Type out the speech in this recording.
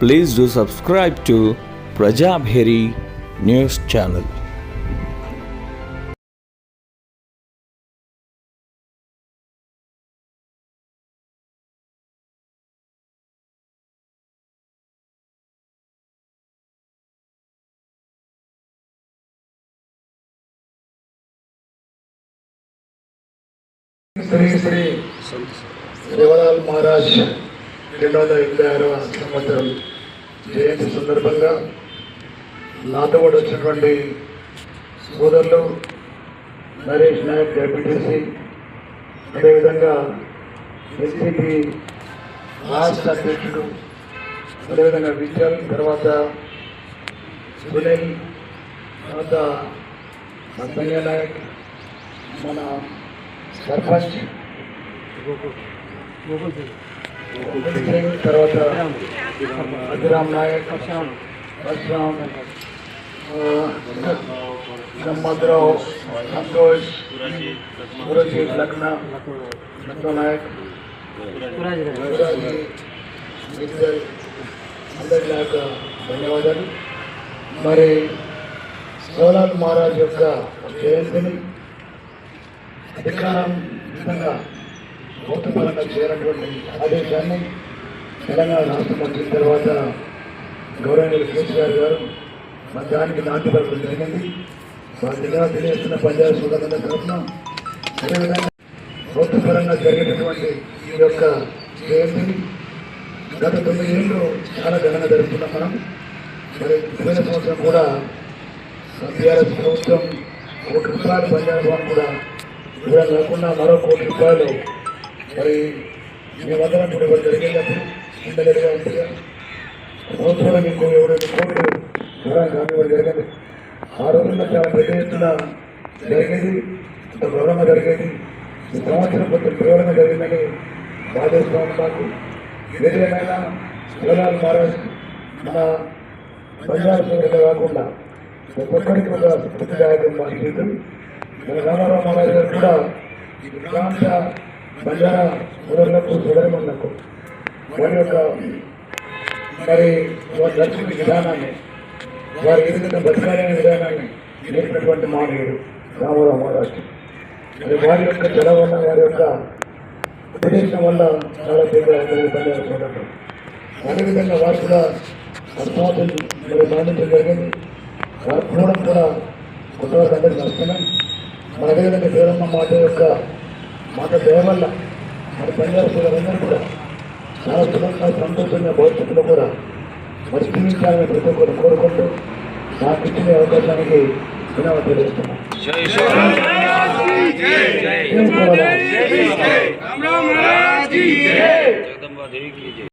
please do subscribe to Prajabheri News Channel. Shri Shri Devalal महाराज రెండు వందల ఎనభై ఆరవ సంవత్సరం జయంతి సందర్భంగా నాతో కూడా వచ్చినటువంటి సోదరులు నరేష్ నాయక్ డెప్యూటీసీ అదేవిధంగా ఎన్సీపీ రాష్ట్ర అధ్యక్షుడు అదేవిధంగా విజయ్ తర్వాత సునీల్ తర్వాత సంతయ్య నాయక్ మన సర్పంచ్. గోకుల్ సింగ్ తర్వాత అభిరామ్ నాయక్ పరశురామ్ గమ్మద్రావు సంతోష్ మురజీత్ లక్న లక్నో నాయక్ శివరాజీ, మిత్తల్, అందరి యొక్క ధన్యవాదాలు మరి సోలాల్ మహారాజ్ యొక్క జయంతిని అధికారం విధంగా భౌతపరంగా చేరినటువంటి ఆదేశాన్ని తెలంగాణ రాష్ట్రం వచ్చిన తర్వాత గౌరవనీయులు కేసీఆర్ గారు మన దానికి నాటి పలకడం జరిగింది. జిల్లా తెలియజేస్తున్న పంజాబ్ సోదరుల తరఫున అదేవిధంగా భౌతపరంగా జరిగేటటువంటి ఈ యొక్క జయంతిని గత తొమ్మిది ఏళ్ళు చాలా ఘనంగా జరుపుకున్నాం మనం. మరి పోయిన సంవత్సరం కూడా టీఆర్ఎస్ ప్రభుత్వం కోటి రూపాయలు పంజాబ్ భవన్ కూడా ఇవ్వడం కాకుండా మరో కోటి రూపాయలు మరి మేమందరం కూడా ఇవ్వడం జరిగేటప్పుడు ఉండగలిగా ఉంటుందిగా సంవత్సరం మీకు ఎవరైనా కోట్లు ఇవ్వడం కానివ్వడం జరిగింది ఆ రోజుల్లో చాలా పెద్ద ఎత్తున జరిగేది ఇంత గౌరవంగా జరిగేది ఈ సంవత్సరం కొంచెం తీవ్రంగా జరిగిందని బాధేస్తున్నాం మాకు. ఏదేమైనా శివలాల్ మహారాజ్ మన పంజాబ్ సోదరులు కాకుండా ఒక్కొక్కరికి ఒక స్ఫూర్తిదాయకం మన జీవితం. మన రామారావు మహారాజ్ గారు కూడా ఈ ప్రాంత బంజారా సోదరులకు సోదరిమణులకు వారి యొక్క మరి వారి దర్శన విధానాన్ని వారి ఏ విధంగా బతకాలనే విధానాన్ని నేర్పినటువంటి మానవుడు రామారావు మహారాష్ట్ర మరి వారి యొక్క చల వల్ల వారి యొక్క ఉపదేశం వల్ల చాలా తీవ్రంగా బంజారా సోదరులు అదేవిధంగా వారు కూడా అర్థమవుతుంది మరి మరణించడం జరిగింది. వారు కూడా కూడా కొత్తవారికి అందరికీ నడుస్తున్నాం మరి అదేవిధంగా దేవమ్మ మాట యొక్క మన దయ వల్ల మన ప్రజలందరూ కూడా చాలా సుఖంగా సంతోషంగా భవిష్యత్తులో కూడా మరి జీవించాలని ప్రతి ఒక్కరు కోరుకుంటూ నాకు ఇచ్చిన అవకాశానికి ధన్యవాదాలు తెలుస్తున్నాను